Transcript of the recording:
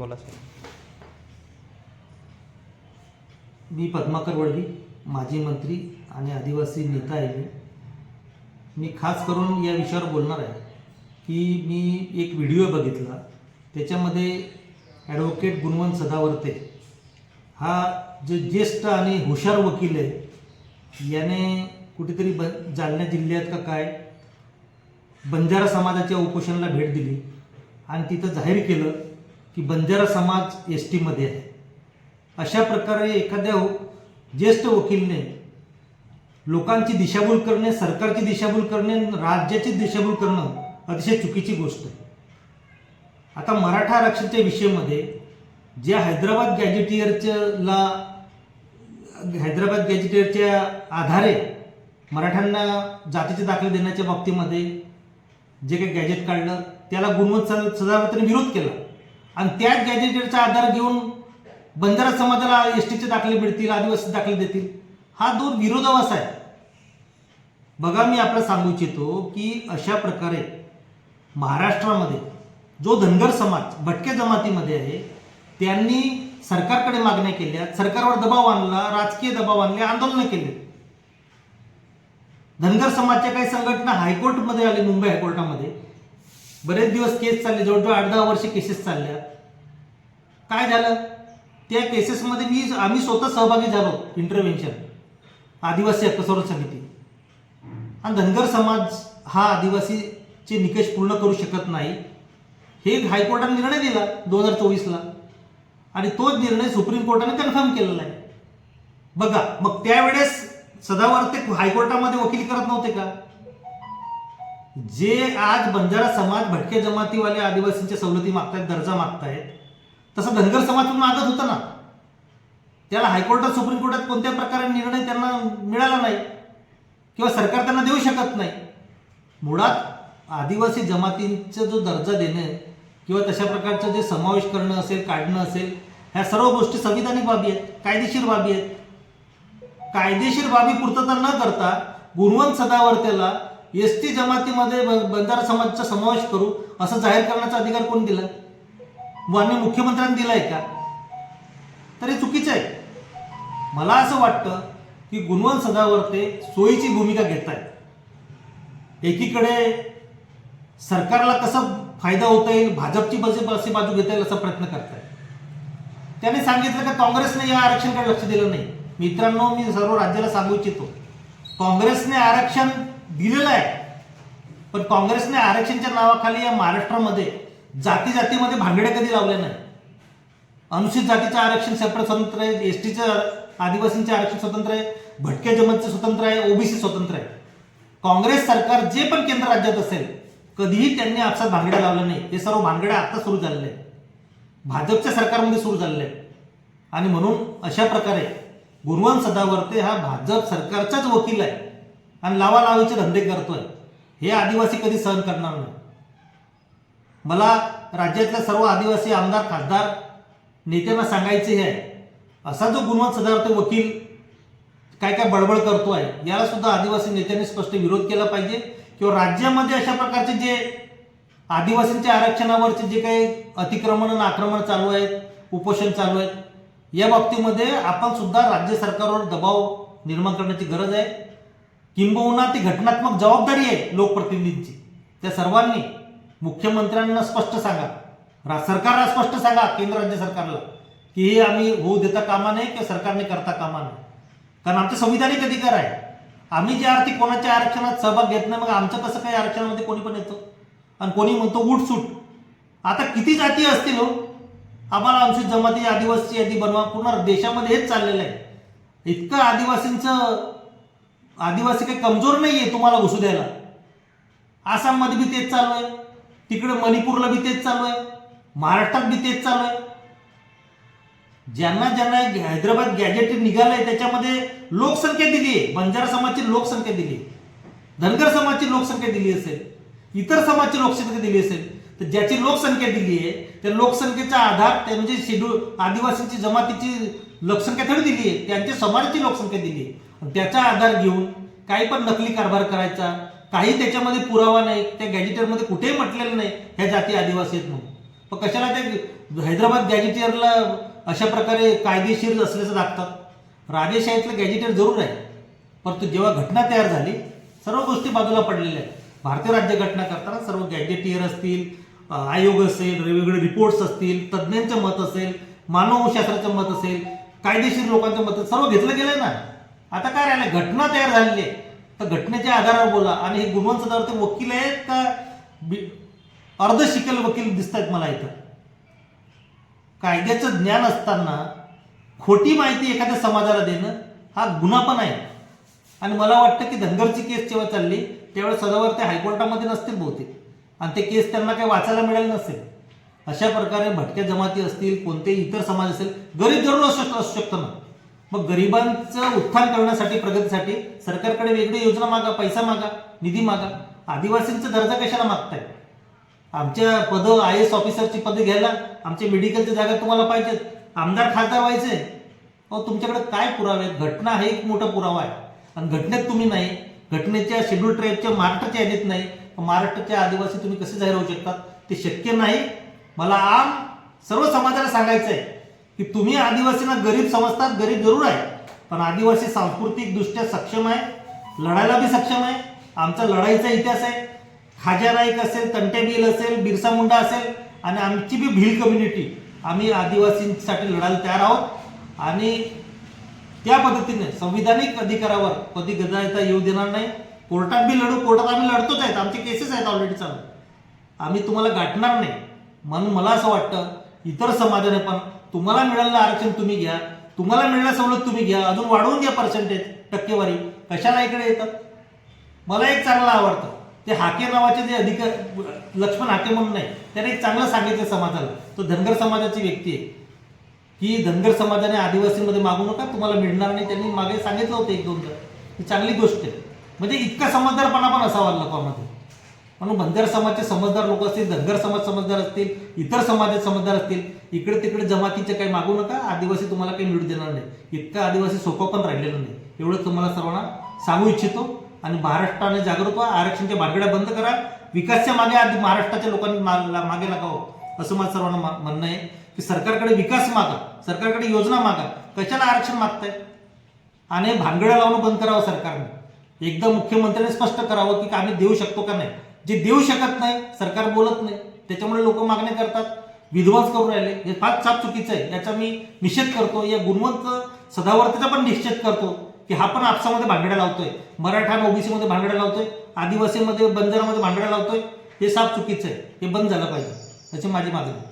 बोला सर. मी पद्माकर वडवी माजी मंत्री आणि आदिवासी नेता आहे मी. मी खास करून या विषयावर बोलणार आहे की मी एक व्हिडिओ बघितला. त्याच्यामध्ये ॲडव्होकेट गुणवंत सदावर्ते हा जे ज्येष्ठ आणि हुशार वकील आहे याने कुठेतरी ब जालना जिल्ह्यात का काय बंजारा समाजाच्या उपोषणाला भेट दिली आणि तिथं जाहीर केलं. की बंजारा समाज एस टीमध्ये आहे. अशा प्रकारे एखाद्या ज्येष्ठ वकीलने लोकांची दिशाभूल करणे सरकारची दिशाभूल करणे राज्याची दिशाभूल करणं अतिशय चुकीची गोष्ट आहे. आता मराठा आरक्षणच्या विषयामध्ये ज्या हैदराबाद गॅजेटियरच्याला हैदराबाद गॅजेटियरच्या आधारे मराठ्यांना जातीचे दाखले देण्याच्या बाबतीमध्ये जे काही गॅजेट काढलं त्याला गुणवत्ता स- विरोध केला. आणि त्याच गॅजेटेडचा आधार घेऊन बंजारा समाजाला एस टीचे दाखले मिळतील आदिवासी दाखले देतील. हा दोन विरोधावास आहे. बघा मी आपल्याला सांगू इच्छितो की अशा प्रकारे महाराष्ट्रामध्ये जो धनगर समाज भटक्या जमातीमध्ये आहे त्यांनी सरकारकडे मागण्या केल्या सरकारवर दबाव आणला राजकीय दबाव आणले आंदोलनं केले. धनगर समाजच्या काही संघटना हायकोर्टमध्ये आले मुंबई हायकोर्टामध्ये. बरेच दिवस केस चालले जवळजवळ आठ दहा वर्ष केसेस चालल्या. काय झालं? त्या केसेसमध्ये मी आम्ही स्वतः सहभागी झालो इंटरव्हेन्शन आदिवासी हक्क संरक्षण समिती. आणि धनगर समाज हा आदिवासीचे निकष पूर्ण करू शकत नाही. हे हायकोर्टाने निर्णय दिला दोन हजार चोवीसला. आणि तोच निर्णय सुप्रीम कोर्टाने कन्फर्म केलेला आहे. बघा मग त्यावेळेस सदावर ते हायकोर्टामध्ये वकील करत नव्हते का? जे आज बंजारा समाज भटके जमातीवाले आदिवासींच्या सवलती मागतायत दर्जा मागतायत तसं धनगर समाज पण मागत होता ना. त्याला हायकोर्टात सुप्रीम कोर्टात कोणत्या प्रकारे निर्णय त्यांना मिळाला नाही किंवा सरकार त्यांना देऊ शकत नाही. मुळात आदिवासी जमातींचा जो दर्जा देणे किंवा तशा प्रकारचं जे समावेश करणं असेल काढणं असेल ह्या सर्व गोष्टी संविधानिक बाबी आहेत कायदेशीर बाबी आहेत. कायदेशीर बाबी पूर्तता न करता गुणवंत सदावर्तेला एस टी जमातीमध्ये ब- बंजारा समाजाचा समावेश करू असं जाहीर करण्याचा अधिकार कोण दिला? मान्य मुख्यमंत्र्यांनी दिलाय का? तर हे चुकीचं आहे. मला असं वाटतं की गुणवंत सदावर्ते सोयीची भूमिका घेत आहेत एकीकडे सरकारला कसा फायदा होता येईल भाजपची बसे बसे बाजू घेता येईल असा प्रयत्न करतायत. त्याने सांगितलं का काँग्रेसने या आरक्षणकडे लक्ष दिलं नाही. मित्रांनो मी सर्व राज्याला सांगू इच्छितो. काँग्रेसने आरक्षण दिलेलं आहे. पण काँग्रेसने आरक्षणच्या नावाखाली या महाराष्ट्रामध्ये जाती जातीमध्ये भांगडे कधी लावले नाही? अनुसूचित जातीचं आरक्षण सेपरेट स्वतंत्र आहे एस टीचं आदिवासींचे आरक्षण स्वतंत्र आहे भटक्या जमातचं स्वतंत्र आहे ओबीसी स्वतंत्र आहे. काँग्रेस सरकार जे पण केंद्र राज्यात असेल कधीही त्यांनी आपसात भांगड्या लावल्या नाही. हे सर्व भांगड्या आता सुरू झालेले आहेत. भाजपच्या सरकारमध्ये सुरू झालेले आहेत. आणि म्हणून अशा प्रकारे गुणवंत सदावर्ते हा भाजप सरकारचाच वकील आहे. आणि लावालावीचे धंदे करतोय. हे आदिवासी कधी सहन करणार नाही. मला राज्यातल्या सर्व आदिवासी आमदार खासदार नेत्यांना सांगायचे हे. आहे असा जो गुणवंत सदार्थ वकील काय काय बडबड करतोय याला सुद्धा आदिवासी नेत्यांनी स्पष्ट विरोध केला पाहिजे. किंवा राज्यामध्ये अशा प्रकारचे जे आदिवासींच्या आरक्षणावरचे जे काही अतिक्रमण आणि आक्रमण चालू आहेत उपोषण चालू आहेत या बाबतीमध्ये आपण सुद्धा राज्य सरकारवर दबाव निर्माण करण्याची गरज आहे. किंबहुना ती घटनात्मक जबाबदारी आहे लोकप्रतिनिधींची. त्या सर्वांनी मुख्यमंत्र्यांना स्पष्ट सांगा. रा- सरकारला स्पष्ट सांगा केंद्र राज्य सरकारला की हे आम्ही होऊ देता कामा नाही किंवा सरकारने करता कामा नये. कारण आमचे संविधानिक अधिकार आहे. आम्ही जे आर्थिक कोणाच्या आरक्षणात सहभाग घेत नाही मग आमचं कसं काही आरक्षणामध्ये कोणी पण येतो? आणि कोणी म्हणतो उठसूट आता किती जाती असतील हो? आम्हाला आमची जमाती आदिवासी यादी बनवा. पूर्ण देशामध्ये हेच चाललेलं आहे. इतकं आदिवासींचं आदिवासी काही कमजोर नाही आहे तुम्हाला घुसू द्यायला. आसाममध्ये बी तेच चालू आहे. तिकडे मणिपूरला बी तेच चालू आहे. महाराष्ट्रात बी तेच चालू आहे. ज्यांना ज्यांना हैदराबाद गॅजेट निघालंय त्याच्यामध्ये लोकसंख्या दिली आहे बंजारा समाजची लोकसंख्या दिली आहे धनगर समाजची लोकसंख्या दिली असेल. इतर समाजची लोकसंख्या दिली असेल. तर ज्याची लोकसंख्या दिली आहे त्या लोकसंख्येचा आधार ते म्हणजे शेड्यूल आदिवासींची जमातीची लोकसंख्या थोडी दिली आहे त्यांच्या समाजाची लोकसंख्या दिली आहे त्याचा आधार घेऊन काही पण नकली कारभार करायचा काही त्याच्यामध्ये पुरावा नाही त्या गॅजेटरमध्ये कुठेही म्हटलेलं नाही ह्या जाती आदिवासी आहेत म्हणून. पण कशाला ते हैदराबाद गॅजेटियरला अशा प्रकारे कायदेशीर असल्याचं दाखतात? राजेशाहीतलं गॅजेटियर जरूर आहे. परंतु जेव्हा घटना तयार झाली सर्व गोष्टी बाजूला पडलेल्या आहेत. भारतीय राज्यघटना करताना सर्व गॅजेटियर असतील आयोग असेल वेगवेगळे रिपोर्ट्स असतील तज्ज्ञांचं मत असेल मानवशास्त्राचं मत असेल कायदेशीर लोकांचं मत सर्व घेतलं गेलंय ना? आता काय राहिलं घटना तयार झालेली आहे. तर घटनेच्या आधारावर बोला. आणि हे गुणवंत सदावर ते वकील आहेत का? अर्ध शिकेल वकील दिसत आहेत मला इथं. कायद्याचं ज्ञान असताना खोटी माहिती एखाद्या समाजाला देणं हा गुन्हा पण आहे. आणि मला वाटतं की धनगरची केस जेव्हा चालली त्यावेळेस सदावर ते हायकोर्टामध्ये नसतील बहुतेक. आणि ते केस त्यांना काही वाचायला मिळालं नसेल. अशा प्रकारे भटक्या जमाती असतील कोणतेही इतर समाज असेल गरीब जरूर शक- असू शकतो ना. मग गरिबांचं उत्थान करण्यासाठी प्रगतीसाठी सरकारकडे वेगळी योजना मागा पैसा मागा निधी मागा. आदिवासींचा दर्जा कशाला मागताय? आमच्या पद आय एस ऑफिसरची पदं घ्यायला आमच्या मेडिकलच्या जागा तुम्हाला पाहिजेत. आमदार खासदार व्हायचे. अहो तुमच्याकडे काय पुरावे आहेत? घटना हा एक मोठा पुरावा आहे. आणि घटनेत तुम्ही नाही. घटनेच्या शेड्यूल ट्राईबच्या महाराष्ट्राच्या यादीत नाही. महाराष्ट्राच्या आदिवासी तुम्ही कसे जाहीर होऊ शकतात? ते शक्य नाही. मला आम सर्व समाजाला सांगायचं आहे की तुम्ही आदिवासींना गरीब समजतात गरीब जरूर आहे. पण आदिवासी सांस्कृतिकदृष्ट्या सक्षम आहे लढायला बी सक्षम आहे. आमचा लढाईचा इतिहास आहे. खाजा नाईक असेल तंटे भील असेल बिरसा मुंडा असेल आणि आमची बी भील कम्युनिटी आम्ही आदिवासींसाठी लढायला तयार आहोत. आणि त्या पद्धतीने संविधानिक अधिकारावर कधी गदायता येऊ देणार नाही. कोर्टात बी लढू कोर्टात आम्ही लढतोच आहेत. आमचे केसेस आहेत ऑलरेडी चालू. आम्ही तुम्हाला गाठणार नाही. म्हणून मला असं वाटतं इतर समाजाने पण तुम्हाला मिळालेलं आरक्षण तुम्ही घ्या तुम्हाला मिळणं सवलत तुम्ही घ्या अजून वाढवून घ्या पर्सेंटेज टक्केवारी. कशाला इकडे येतात मला एक चांगलं आवडतं. ते हाके नावाचे जे अधिकार लक्ष्मण हाके म्हणून नाही त्याने एक चांगलं सांगितलं समाजाला. तो धनगर समाजाची व्यक्ती आहे. की धनगर समाजाने आदिवासीमध्ये मागू नका तुम्हाला मिळणार नाही. त्यांनी मागे सांगितलं होतं एक दोनदा ही चांगली गोष्ट आहे. म्हणजे इतका समजदारपणा पण असावा लोकांमध्ये. म्हणून बंजारा समाजचे समजदार लोक असतील धनगर समाज समजदार असतील इतर समाजात समजदार असतील. इकडे तिकडे जमातीचे काही मागू नका. आदिवासी तुम्हाला काही मिळू देणार नाही. इतका आदिवासी सोपा पण राहिलेला नाही. एवढं तुम्हाला सर्वांना सांगू इच्छितो आणि महाराष्ट्राने जागरूक व्हा. आरक्षणच्या भानगड्या बंद करा. विकासच्या मागे आधी महाराष्ट्राच्या लोकांनी मागे लागावं. असं मला सर्वांना म्हणणं आहे. की सरकारकडे विकास मागा. सरकारकडे योजना मागा. कशाला आरक्षण मागताय? आणि भानगड्या लावणं बंद करावं सरकारने. एकदा मुख्यमंत्र्यांनी स्पष्ट करावं की आम्ही देऊ शकतो का नाही. जे देऊ शकत नाही सरकार बोलत नाही. त्याच्यामुळे लोक मागण्या करतात. विध्वंस करून राहिले. हे फार साफ चुकीचं आहे. याचा मी निषेध करतो. या गुणवंत सदावर्तीचा पण निषेध करतो की हा पण आपसामध्ये भांगड्या लावतोय. मराठा ओबीसीमध्ये ओबीसी लावतोय. आदिवासीमध्ये बंजारामध्ये भांगड्या लावतोय. हे साफ चुकीचं आहे. हे बंद झालं पाहिजे. त्याची माझी मागणी